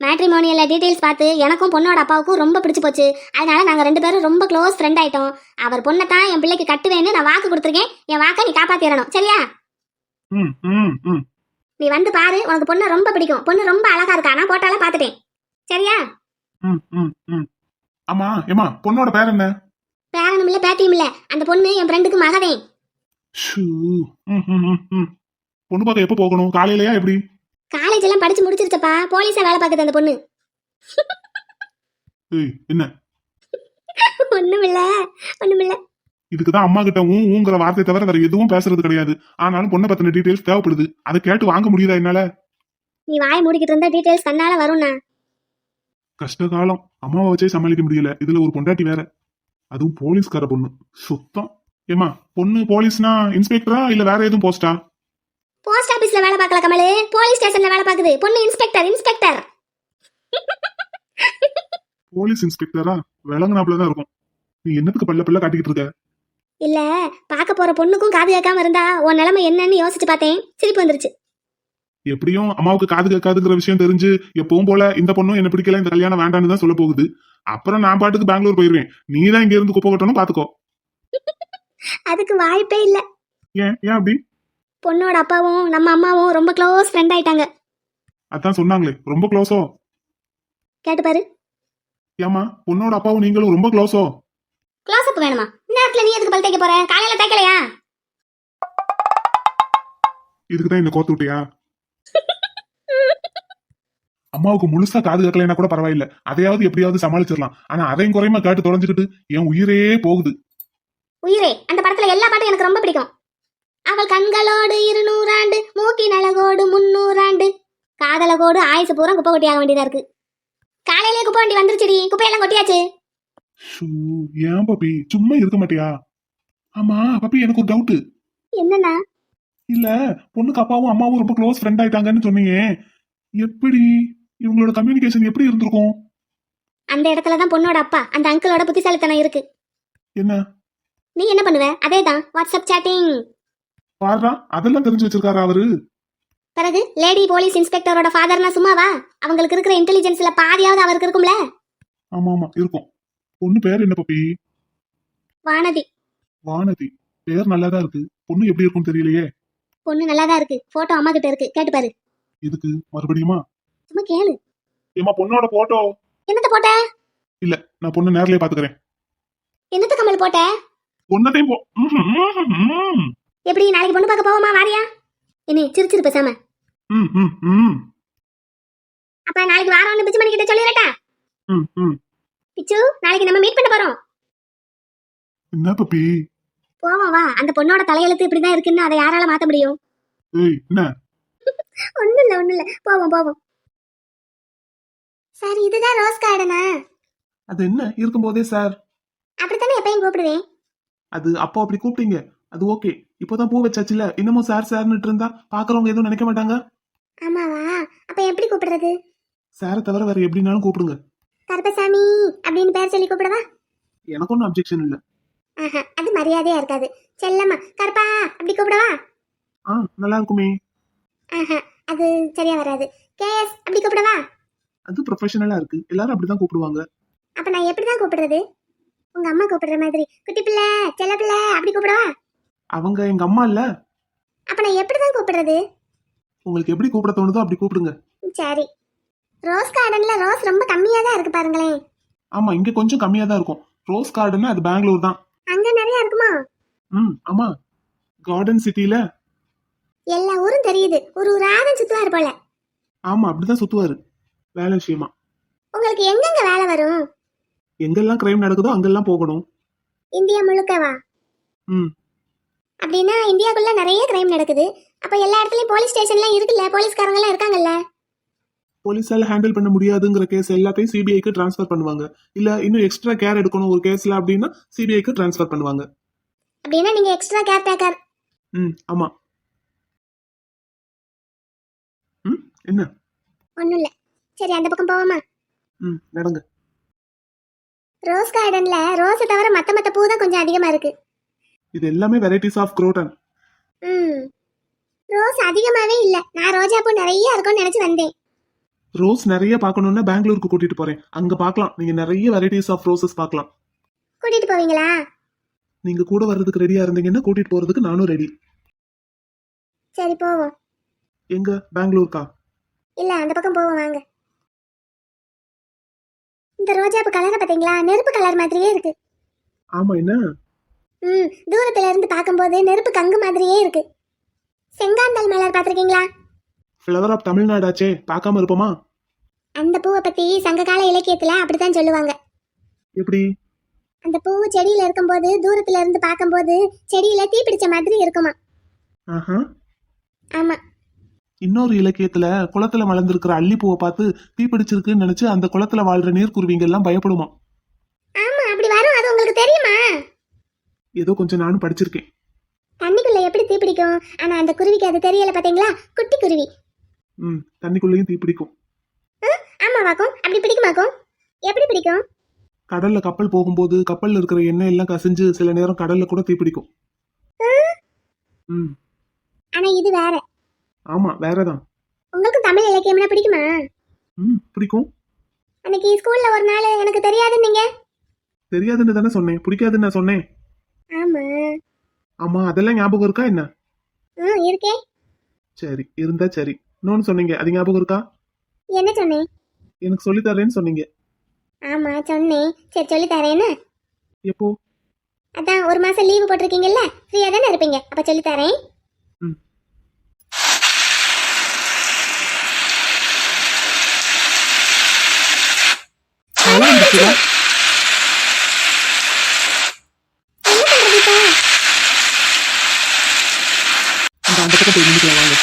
Speaker 1: மேட்ரிமோனியல்ல டீடைல்ஸ் பார்த்து எனக்கும் பொண்ணோட அப்பாவுக்கும் ரொம்ப பிடிச்சு போச்சு. அதனால நாங்க ரெண்டு பேரும் ரொம்ப க்ளோஸ் ஃப்ரெண்ட் ஆயிட்டோம். அவர் பொண்ணை தான் என் பிள்ளைக்கு கட்டுவேன்னு நான் வாக்கு கொடுத்துருக்கேன். என் வாக்கை நீ காப்பாத்திடணும் சரியா?
Speaker 2: ம் ம் ம்.
Speaker 1: நீ வந்து பாரு உனக்கு பொண்ணு ரொம்ப பிடிக்கும். பொண்ணு ரொம்ப அழகா இருக்கா? நான் போட்டால பாத்துட்டேன் சரியா?
Speaker 2: ம் ம் ம். ஆமா ஏமா பொண்ணோட பேர் என்ன?
Speaker 1: பேரனும் இல்ல பேத்தியும் இல்ல. அந்த பொண்ணு என் ஃப்ரெண்டுக்கு மகதே
Speaker 2: ஷூ. ம் ம் ம் ம். பொண்ணு பார்க்க எப்போ போகணும்? காலையிலயா எப்படி?
Speaker 1: காலேஜ் எல்லாம் படிச்சு முடிச்சிருச்சப்பா. போலீஸா வேலை பார்க்குது அந்த பொண்ணு.
Speaker 2: ஏய் என்ன?
Speaker 1: ஒண்ணுமில்ல ஒண்ணுமில்ல.
Speaker 2: இதுக்கு தான் அம்மா கிட்ட ஊ ஊங்கிற வார்த்தை தவிர வேற எதுவும் பேசுறது கிடையாது. ஆனாலும் பொண்ணை பத்தின டீடைல்ஸ் தேவைப்படுது. அதை கேட்டு வாங்க முடியுதா என்னால?
Speaker 1: நீ வாயை மூடிக்கிட்டு இருந்தா டீடைல்ஸ் கண்ணால வரும்ண்ணா.
Speaker 2: கஷ்ட காலம். அம்மாவை வச்சே சமாளிக்க முடியல. இதுல ஒரு பொண்டாட்டி வேற. அதுவும் போலீஸ்கார பொண்ணு. சுத்தம். ஏமா பொண்ணு போலீஸ்னா இன்ஸ்பெக்டரா இல்ல வேற எதுவும் போஸ்டா
Speaker 1: போஸ்ட் ஆபீஸ்ல வேலை பார்க்கல கமலு. போலீஸ் ஸ்டேஷன்ல வேலை பார்க்குது. பொண்ணு இன்ஸ்பெக்டர் இன்ஸ்பெக்டர்
Speaker 2: போலீஸ் இன்ஸ்பெக்டரா விளங்குனாப்புல தான் இருக்கும். நீ என்னத்துக்கு பல்ல பல்ல காட்டிக்கிட்டு இருக்க?
Speaker 1: இல்ல பார்க்க போற பொண்ணுக்கும் காது கேட்காம இருந்தா உன் நிலைமை என்னன்னு யோசிச்சு பார்த்தேன். சிரிப்பு வந்துருச்சு.
Speaker 2: எப்படியும் அம்மாவுக்கு காது கேட்காதுங்கிற விஷயம் தெரிஞ்சு எப்பவும் போல இந்த பொண்ணும் என்ன பிடிக்கல இந்த கல்யாணம் வேண்டான்னு தான் சொல்ல போகுது. அப்புறம் நான் பாட்டுக்கு பெங்களூர் போயிருவேன். நீ தான் இங்க இருந்து குப்பை கொட்டணும் பாத்துக்கோ.
Speaker 1: அதுக்கு வாய்ப்பே இல்ல.
Speaker 2: ஏன் ஏன் அப்படி?
Speaker 1: பொண்ணோட அப்பாவும் நம்ம அம்மாவும் ரொம்ப க்ளோஸ் ஃப்ரெண்ட் ஆயிட்டாங்க.
Speaker 2: அதான் சொன்னாங்களே ரொம்ப க்ளோஸோ
Speaker 1: கேட்டு பாரு.
Speaker 2: ஏமா பொண்ணோட அப்பாவும் நீங்களும் ரொம்ப க்ளோஸோ
Speaker 1: க்ளோஸ் அப் வேணுமா? நேரத்துல நீ எதுக்கு பல் தைக்க போற? காலையில தைக்கலையா
Speaker 2: இதுக்கு தான் இந்த கோத்து விட்டியா? அம்மாவுக்கு முழுசா காது கேட்கலைன்னா கூட பரவாயில்ல. அதையாவது எப்படியாவது சமாளிச்சிடலாம். ஆனா அதையும் குறையமா கேட்டு தொலைஞ்சுக்கிட்டு என் உயிரே போகுது.
Speaker 1: உயிரே. அந்த படத்துல எல்லா பாட்டும் எனக்கு ரொம்ப பிடிக்கும். அவள் கண்களோடு இருநூறாண்டு மூக்கின் அழகோடு முன்னூறாண்டு. காதலகோடு ஆயுசு பூரா குப்பை கொட்டியாக வேண்டியதா இருக்கு. காலையிலே குப்பை வண்டி வந்துருச்சுடி. குப்பையெல்லாம் கொட்டியாச்சு.
Speaker 2: ஏன் பப்பி? சும்மா இருக்க மாட்டியா? ஆமா பப்பி எனக்கு ஒரு டவுட்
Speaker 1: என்னண்ணா?
Speaker 2: இல்ல பொண்ணுக்கு அப்பாவும் அம்மாவும் ரொம்ப க்ளோஸ் ஃப்ரெண்ட் ஆயிட்டாங்கன்னு சொன்னீங்க. எப்படி? இவங்களோட கம்யூனிகேஷன் எப்படி இருந்திருக்கும்?
Speaker 1: அந்த இடத்துல தான் பொண்ணோட அப்பா அந்த அங்கிளோட புத்திசாலித்தனம் இருக்கு.
Speaker 2: என்ன?
Speaker 1: நீ என்ன பண்ணுவ? அதே தான் வாட்ஸ்அப் சேட்டிங்
Speaker 2: பாருடா அதெல்லாம் தெரிஞ்சு வச்சிருக்காரா அவரு?
Speaker 1: பிறகு லேடி போலீஸ் இன்ஸ்பெக்டரோட ஃபாதர்னா சும்மாவா? அவங்களுக்கு இருக்கிற இன்டெலிஜென்ஸ்ல பாதியாவது அவருக்கு இருக்கும்ல?
Speaker 2: ஆமா ஆமா இருக்கும். பொண்ணு பேர் என்ன பப்பி?
Speaker 1: வானதி.
Speaker 2: வானதி. பேர் நல்லாதான் இருக்கு. பொண்ணு எப்படி இருக்கும்னு தெரியலையே.
Speaker 1: பொண்ணு நல்லா தான் இருக்கு. போட்டோ அம்மா கிட்ட இருக்கு. கேட்டு பாரு.
Speaker 2: இதுக்கு மறுபடியுமா?
Speaker 1: சும்மா கேளு.
Speaker 2: ஏமா பொண்ணோட போட்டோ
Speaker 1: என்னத்த போட்ட?
Speaker 2: நான் பொண்ணு நேர்லயே பாத்துக்கிறேன்.
Speaker 1: என்னத்த கமல் போட்ட?
Speaker 2: பொண்ணத்தையும் போ ம்ஹும், ம்ஹும், ம்ஹும்.
Speaker 1: எப்படி நாளைக்கு பொண்ணு பார்க்க போவோமா? வாரியா? என்ன சிரிச்சிரு பேசாம.
Speaker 2: ம், ம், ம்,
Speaker 1: அப்ப நாளைக்கு வாரோம்னு பிச்சு கிட்ட சொல்லிடட்டா?
Speaker 2: ம், ம்.
Speaker 1: பிச்சு நாளைக்கு நம்ம மீட் பண்ண போறோம்.
Speaker 2: என்ன பப்பி
Speaker 1: போவோம் வா. அந்த பொண்ணோட தலையெழுத்து இப்படிதான் இருக்குன்னு அதை யாரால மாத்த முடியும்? ஒண்ணும் இல்ல ஒண்ணும் இல்ல போவோம் போவோம். சார் இதுதான் ரோஸ் கார்டனா?
Speaker 2: அது என்ன? இருக்கும்போதே சார்.
Speaker 1: அப்படித்தானே எப்பயும் கூப்பிடுவேன்?
Speaker 2: அது அப்போ அப்படி கூப்பிட்டீங்க. அது ஓகே. இப்போதான் பூ வச்சாச்சுல இன்னமும் சார் சார்னுட்டு இருந்தா பாக்குறவங்க எதுவும் நினைக்க மாட்டாங்க?
Speaker 1: ஆமாவா? அப்ப எப்படி கூப்பிடுறது?
Speaker 2: சாரை தவிர வேற எப்படினாலும் கூப்பிடுங்க.
Speaker 1: கருப்பசாமி அப்படின்னு பேர் சொல்லி கூப்பிடவா?
Speaker 2: எனக்கு ஒன்றும் அப்ஜெக்ஷன் இல்ல.
Speaker 1: ஆஹா அது மரியாதையா இருக்காது. செல்லம்மா கருப்பா அப்படி கூப்பிடவா?
Speaker 2: ஆ நல்லா இருக்குமே.
Speaker 1: ஆஹா அது சரியா வராது. கேஎஸ் அப்படி கூப்பிடவா?
Speaker 2: அது ப்ரொஃபஷனலா இருக்கு. எல்லாரும் அப்படிதான் கூப்பிடுவாங்க.
Speaker 1: அப்ப நான் எப்படிதான் கூப்பிடுறது? உங்க அம்மா கூப்பிடுற மாதிரி. குட்டி பிள்ளை செல்ல பிள்ளை அப்படி கூப்பிடவா?
Speaker 2: அவங்க எங்க அம்மா இல்ல?
Speaker 1: அப்ப நான் எப்படிதான் கூப்பிடுறது?
Speaker 2: உங்களுக்கு எப்படி கூப்பிட தோணுதோ அப்படி கூப்பிடுங்க.
Speaker 1: சரி. ரோஸ் கார்டன்ல ரோஸ் ரொம்ப கம்மியா தான் இருக்கு பாருங்களேன்.
Speaker 2: ஆமா இங்க கொஞ்சம் கம்மியா தான் இருக்கும் ரோஸ் கார்டன் அது பெங்களூர் தான்.
Speaker 1: அங்க நிறைய இருக்குமா?
Speaker 2: ம் ஆமா. கார்டன் சிட்டில
Speaker 1: எல்லா ஊரும் தெரியுது. ஒரு ஊராதான் சுத்துவாரு போல.
Speaker 2: ஆமா அப்படிதான் சுத்துவாரு. வேலை விஷயமா.
Speaker 1: உங்களுக்கு எங்கெங்க வேலை வரும்?
Speaker 2: எங்கெல்லாம் கிரைம் நடக்குதோ அங்கெல்லாம் போகணும்.
Speaker 1: இந்தியா முழுக்கவா?
Speaker 2: ம்.
Speaker 1: அப்படின்னா இந்தியாக்குள்ள நிறைய கிரைம் நடக்குது. அப்ப எல்லா இடத்துலயும் போலீஸ் ஸ்டேஷன்லாம் இருக்குல்ல? போலீஸ்காரங்க எல்லாம் இருக்காங்கல்ல?
Speaker 2: போலீஸால ஹேண்டில் பண்ண முடியாதுங்கிற கேஸ் எல்லாத்தையும் சிபிஐக்கு ட்ரான்ஸ்ஃபர் பண்ணுவாங்க. இல்ல இன்னும் எக்ஸ்ட்ரா கேர் எடுக்கணும் ஒரு கேஸ்ல அப்படின்னா சிபிஐக்கு ட்ரான்ஸ்ஃபர் பண்ணுவாங்க.
Speaker 1: அப்படின்னா நீங்க எக்ஸ்ட்ரா கேர் டேக்கர்
Speaker 2: ம் ஆமா. ம் என்ன?
Speaker 1: ஒண்ணும் இல்ல. சரி அந்த பக்கம் போவோமா?
Speaker 2: ம் நடங்க.
Speaker 1: ரோஸ் கார்டன்ல ரோஸை தவிர மத்த மத்த பூ தான் கொஞ்சம் அதிகமா இருக்கு.
Speaker 2: இது எல்லாமே வெரைட்டிஸ் ஆஃப் குரோட்டன்
Speaker 1: ம். ரோஸ் அதிகமாவே இல்ல. நான் ரோஜா பூ நிறைய இருக்கும்னு நினைச்சு வந்தேன்.
Speaker 2: ரோஸ் நிறைய பார்க்கணும்னா பெங்களூருக்கு கூட்டிட்டு போறேன். அங்க பார்க்கலாம். நீங்க நிறைய வெரைட்டிஸ் ஆஃப் ரோசஸ் பார்க்கலாம்.
Speaker 1: கூட்டிட்டு போவீங்களா?
Speaker 2: நீங்க கூட வர்றதுக்கு ரெடியா இருந்தீங்கன்னா கூட்டிட்டு போறதுக்கு நானும் ரெடி
Speaker 1: சரி போவோம்.
Speaker 2: எங்க? பெங்களூருக்கா?
Speaker 1: இல்ல அந்த பக்கம் போவோம் வாங்க. இந்த ரோஜா பூ கலரை பாத்தீங்களா நெருப்பு கலர் மாதிரியே இருக்கு.
Speaker 2: ஆமா என்ன?
Speaker 1: ம் தூரத்துல இருந்து பார்க்கும்போது நெருப்பு கங்கு மாதிரியே இருக்கு. செங்காந்தல் மலர் பாத்திருக்கீங்களா
Speaker 2: ஃப்ளவர் ஆஃப் தமிழ்நாடாச்சே பார்க்காம இருப்போமா?
Speaker 1: அந்த பூவை பத்தி சங்ககால இலக்கியத்துல அப்படித்தான் சொல்லுவாங்க.
Speaker 2: எப்படி?
Speaker 1: அந்த பூ செடியில இருக்கும்போது தூரத்துல இருந்து பார்க்கும்போது செடியில தீ பிடிச்ச மாதிரி இருக்குமா?
Speaker 2: ஆஹா.
Speaker 1: ஆமா.
Speaker 2: இன்னொரு இலக்கியத்துல குளத்துல மலர்ந்திருக்கிற அல்லிப்பூவை பார்த்து தீ பிடிச்சிருக்குன்னு நினைச்சு அந்த குளத்துல வாழ்ற நீர்க்குருவிங்க எல்லாம் பயப்படுமா?
Speaker 1: ஆமா அப்படி வரும். அது உங்களுக்கு தெரியுமா?
Speaker 2: ஏதோ கொஞ்சம் நானும் படிச்சிருக்கேன்.
Speaker 1: தண்ணிக்குள்ள எப்படி தீ பிடிக்கும்? ஆனா அந்த குருவிக்கு அது தெரியல பாத்தீங்களா? குட்டி குருவி.
Speaker 2: ம் தண்ணிக்குள்ளேயும் தீ பிடிக்கும்.
Speaker 1: ஆமா வாக்கும். அப்படி பிடிக்குமாக்கும் எப்படி பிடிக்கும்?
Speaker 2: கடல்ல கப்பல் போகும்போது கப்பல்ல இருக்கிற எண்ணெய் எல்லாம் கசிஞ்சு சில நேரம் கடல்ல கூட தீ பிடிக்கும். ம்.
Speaker 1: ஆனா இது வேற.
Speaker 2: ஆமா வேறதான்.
Speaker 1: உங்களுக்கு தமிழ் இலக்கியம்னா பிடிக்குமா?
Speaker 2: ம் பிடிக்கும்.
Speaker 1: அன்னைக்கு ஸ்கூல்ல ஒரு நாள் எனக்கு தெரியாதுன்னு நீங்க?
Speaker 2: தெரியாதுன்னு தானே சொன்னேன். பிடிக்காதுன்னு நான் சொன்னேன்.
Speaker 1: ஆமா.
Speaker 2: ஆமா அதெல்லாம் ஞாபகம் இருக்கா என்ன?
Speaker 1: ம் இருக்கே.
Speaker 2: சரி இருந்தா சரி. இன்னொன்னு சொன்னீங்க அது ஞாபகம் இருக்கா?
Speaker 1: என்ன சொன்னேன்?
Speaker 2: எனக்கு சொல்லித் தரேன்னு சொன்னீங்க.
Speaker 1: ஆமா சொன்னேன். சரி சொல்லி தரேன்னு
Speaker 2: எப்போ?
Speaker 1: அதான் ஒரு மாசம் லீவு போட்டிருக்கீங்கல்ல ஃப்ரீயா தானே இருப்பீங்க. அப்ப சொல்லி தரேன்.
Speaker 2: ம். நல்லா இருந்துச்சுடா.
Speaker 1: என்ன பண்றது இப்போ
Speaker 2: இந்த அந்த பக்கம் போய் நின்னுக்கலாம் வாங்க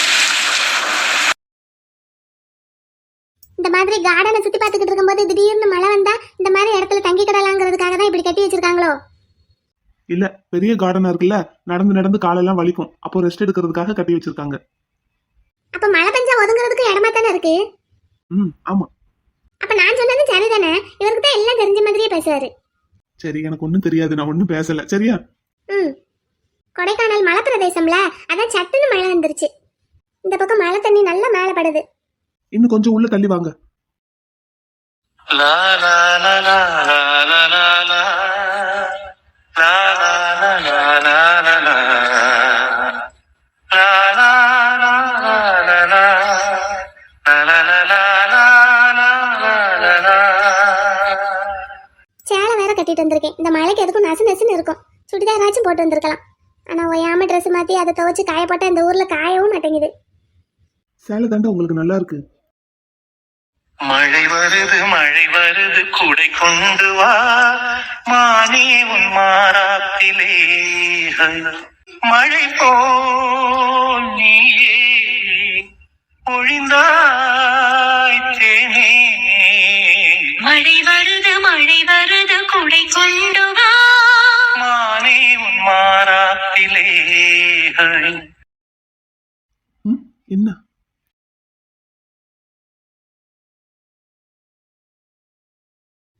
Speaker 1: இந்த மாதிரி கார்டனை சுத்தி பார்த்துக்கிட்டு இருக்கும்போது திடீர்னு மழை வந்தா இந்த மாதிரி இடத்துல தங்கிக்கிடலாங்கிறதுக்காக தான் இப்படி கட்டி வச்சிருக்காங்களோ
Speaker 2: இல்ல பெரிய கார்டனா இருக்குல்ல நடந்து நடந்து காலெல்லாம் வலிக்கும். அப்போ ரெஸ்ட் எடுக்கிறதுக்காக கட்டி வச்சிருக்காங்க.
Speaker 1: அப்ப மழை பெஞ்சா ஒதுங்குறதுக்கு இடமா தானே இருக்கு?
Speaker 2: ம் ஆமா.
Speaker 1: அப்ப நான் சொன்னது சரிதானே? இவருக்கு தான் எல்லாம் தெரிஞ்ச மாதிரியே பேசுவாரு.
Speaker 2: சரி எனக்கு ஒன்றும் தெரியாது நான் ஒன்றும் பேசல. சரியா?
Speaker 1: ம். கொடைக்கானல் மலை பிரதேசம்ல அதான் சட்டுன்னு மழை வந்துருச்சு. இந்த பக்கம் மழை தண்ணி நல்லா மேலே படுது.
Speaker 2: இன்னும் கொஞ்சம் உள்ள தள்ளி வாங்க.
Speaker 4: la la la la la La
Speaker 1: கட்டிட்டு வந்திருக்கேன் இந்த மழைக்கு எதுக்கும் நசு நசுன்னு இருக்கும். சுடிதாராச்சும் போட்டு வந்திருக்கலாம். ஆனா ஒயாம ட்ரெஸ் மாத்தி அதை துவைச்சு காய போட்டா இந்த ஊர்ல காயவும் மாட்டேங்குது.
Speaker 2: சேலை தாண்டா உங்களுக்கு நல்லா இருக்கு.
Speaker 4: மழை வருது மழை வருது குடை கொண்டு வா. மானே உன் மாறாப்பிலே மழை போல் நீயே தேனே.
Speaker 5: மழை வருது மழை வருது குடை கொண்டு வா.
Speaker 4: மானே உன் மாறாப்பிலே மாறாப்பிலே ஹை.
Speaker 2: ம், என்ன?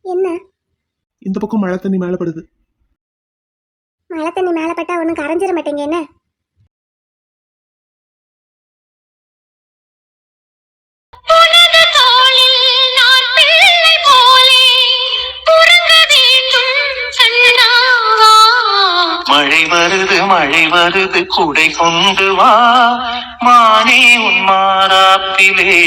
Speaker 5: என்ன?
Speaker 2: இந்த பக்கம் மழை தண்ணி மேல படுது.
Speaker 5: மழை தண்ணி மேலே பட்டா ஒன்றும் கரைஞ்சிட மாட்டேங்க என்ன?
Speaker 4: வருது கூடை கொண்டு வா. மானே உன் மாறாப்பிலே